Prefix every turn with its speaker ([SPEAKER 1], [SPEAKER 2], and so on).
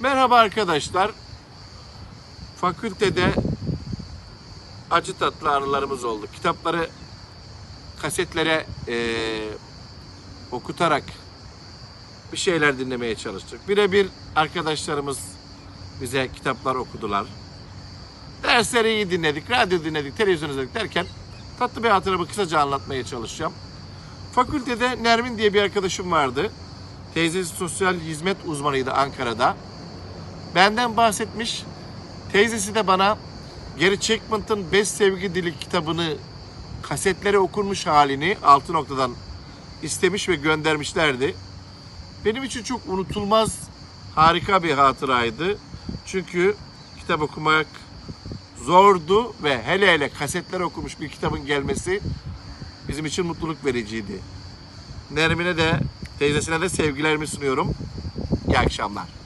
[SPEAKER 1] Merhaba arkadaşlar. Fakültede acı tatlı anılarımız oldu. Kitapları kasetlere eee, okutarak bir şeyler dinlemeye çalıştık. Birebir arkadaşlarımız bize kitaplar okudular. Dersleri iyi dinledik, radyo dinledik, televizyon izledik derken tatlı bir hatıramı kısaca anlatmaya çalışacağım. Fakültede Nermin diye bir arkadaşım vardı. Teyzesi sosyal hizmet uzmanıydı Ankara'da. Benden bahsetmiş. Teyzesi de bana Gary Chapman'ın Beş Sevgi Dili kitabını kasetlere okunmuş halini altı noktadan istemiş ve göndermişlerdi. Benim için çok unutulmaz harika bir hatıraydı. Çünkü kitap okumak zordu ve hele hele kasetler okumuş bir kitabın gelmesi bizim için mutluluk vericiydi. Nermin'e de teyzesine de sevgilerimi sunuyorum. İyi akşamlar.